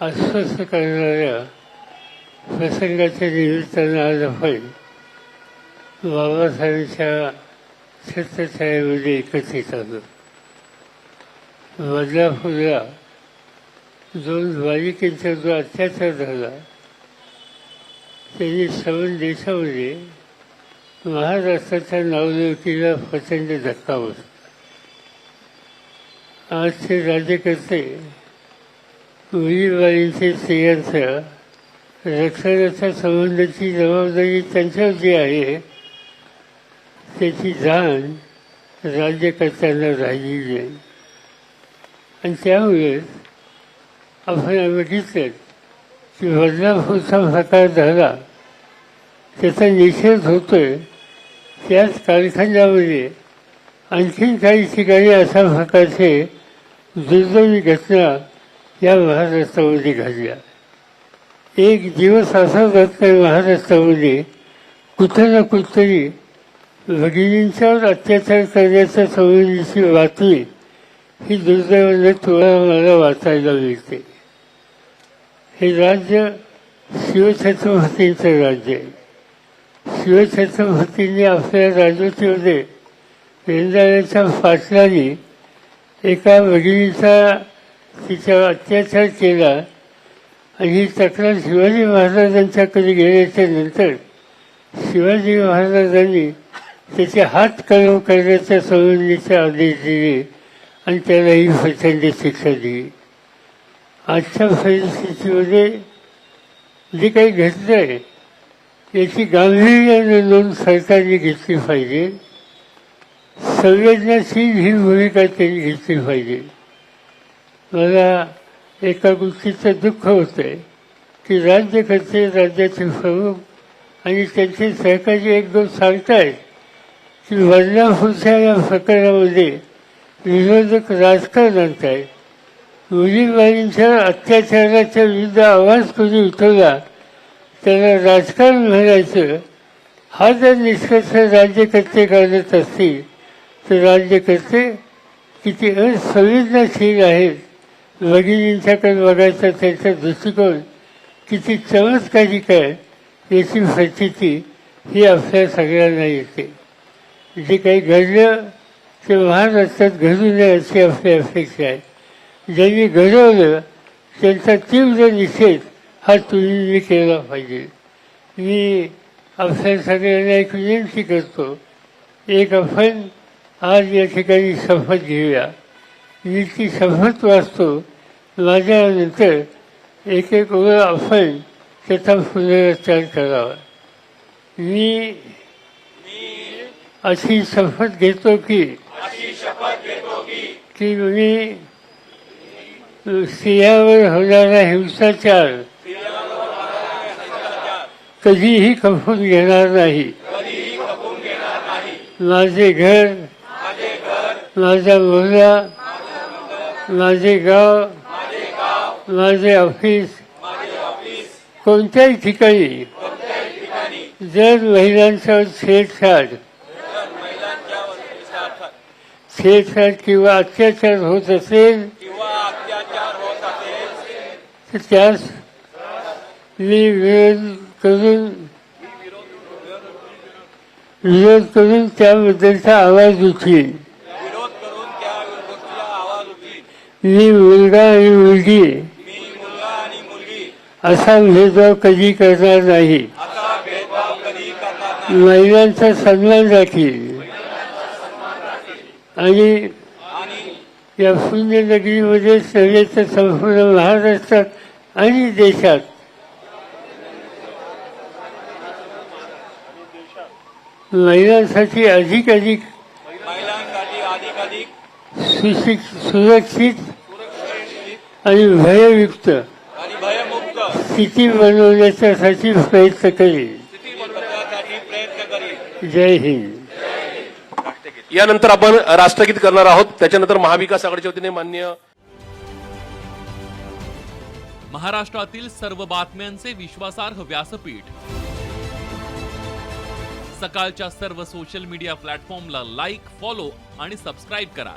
अस्वस्थ करणाऱ्या प्रसंगाच्या निमित्तानं आज आपण बाबासाहेबांच्या छत्रछायामध्ये एकत्रित आलो बदलापूरला दोन बालिकेचा जो अत्याचार झाला त्यांनी सवन देशामध्ये महाराष्ट्राच्या नावलौकीला प्रचंड धक्का बसला. आजचे राज्यकर्ते मुलीबाईंचे स्त्रियांच्या रक्षणाच्या संबंधाची जबाबदारी त्यांच्यावरती आहे त्याची जाण राज्यकर्त्यांना राहिलेली आहे. आणि त्यामुळे आपण बघितलं की बदलापूरचा प्रकार झाला त्याचा निषेध होतोय. त्याच कारखान्यामध्ये आणखीन काही ठिकाणी अशा प्रकारचे दुर्दैवी घटना या महाराष्ट्रामध्ये घडल्या एक दिवस असा जात नाही महाराष्ट्रामध्ये कुठं ना कुठतरी भगिनींच्यावर अत्याचार करण्याच्या संबंधीची बातमी ही दुर्दैवाने थोडा मला वाचायला मिळते. हे राज्य शिवछत्रपतींचं राज्य आहे. शिवछत्रपतींनी आपल्या राजवटीमध्ये रेंदाळ्याच्या पाटलांनी एका भगिनीचा तिच्यावर अत्याचार केला आणि ही तक्रार शिवाजी महाराजांच्याकडे गेल्याच्यानंतर शिवाजी महाराजांनी त्याचे हात कलम करण्याच्या संबंधीचे आदेश दिले आणि त्याला ही प्रचंड शिक्षा दिली. आजच्या परिस्थितीमध्ये जे काही घटलं आहे याची गांभीर्याने नोंद सरकारने घेतली पाहिजे. संवेदनाशील ही भूमिका त्यांनी घेतली पाहिजे. मला एका गोष्टीचं दुःख होतं आहे की राज्यकर्ते राज्याचे प्रमुख आणि त्यांचे सहकारी एक गोष्ट सांगतायत की बदलापूरच्या या प्रकरणामध्ये विरोधक राजकारण आणतायत. मुलीबाईंच्या अत्याचाराच्या विरुद्ध आवाज कोणी उठवला त्याला राजकारण म्हणायचं हा जर निष्कर्ष राज्यकर्ते काढत असतील तर राज्यकर्ते किती असंवेदनशील आहेत. भगिनींच्याकडे बघायचा त्यांचा दृष्टिकोन किती चमत्कारिक आहे याची प्रचिती ही आपल्या सगळ्यांना येते. जे काही घडलं ते महाराष्ट्रात घडू नये अशी आपली अपेक्षा आहे. ज्यांनी घडवलं त्यांचा तीव्र निषेध हा तुम्ही केला पाहिजे. मी आपल्या सगळ्यांना एक विनंती करतो एक आपण आज या ठिकाणी शपथ घेऊया. मी ती शपथ वाचतो माझ्यानंतर एक एक वेळ आपण त्याचा पुनरुच्चार करावा. मी अशी शपथ घेतो की की मी स्त्रियावर होणारा हिंसाचार कधीही खपून घेणार नाही. माझे घर माझा मुलगा माझे गाव माझे ऑफिस कोणत्याही ठिकाणी जर महिलांचा छेडछाड छेडछाड किंवा अत्याचार होत असेल तर त्यास मी विरोध करून विरोध करून त्याबद्दलचा आवाज उठेल विरोध करून त्या गोष्टीला आवाज उठवीन मी मुलगा आणि मुलगी. असा भेदभाव कधी करणार नाही. महिलांचा सन्मान राखील. आणि या पुण्यनगरीमध्ये सगळ्याच्या संपूर्ण महाराष्ट्रात आणि देशात महिलांसाठी अधिक अधिक महिलांसाठी अधिकाधिक सुशिक सुरक्षित सुरक्षित आणि भययुक्त भयमुक्त. स्थिती बनवण्याच्यासाठी प्रयत्न करेल स्थिती बनवण्यासाठी प्रयत्न करील जय हिंद. यानंतर आपण राष्ट्रगीत करणार आहोत. त्याच्यानंतर महाविकास आघाडीच्या वतीने मान्य महाराष्ट्रातील सर्व बातम्यांचे विश्वासार्ह व्यासपीठ. सकाळच्या सर्व सोशल मीडिया प्लॅटफॉर्मला लाईक फॉलो आणि सबस्क्राईब करा.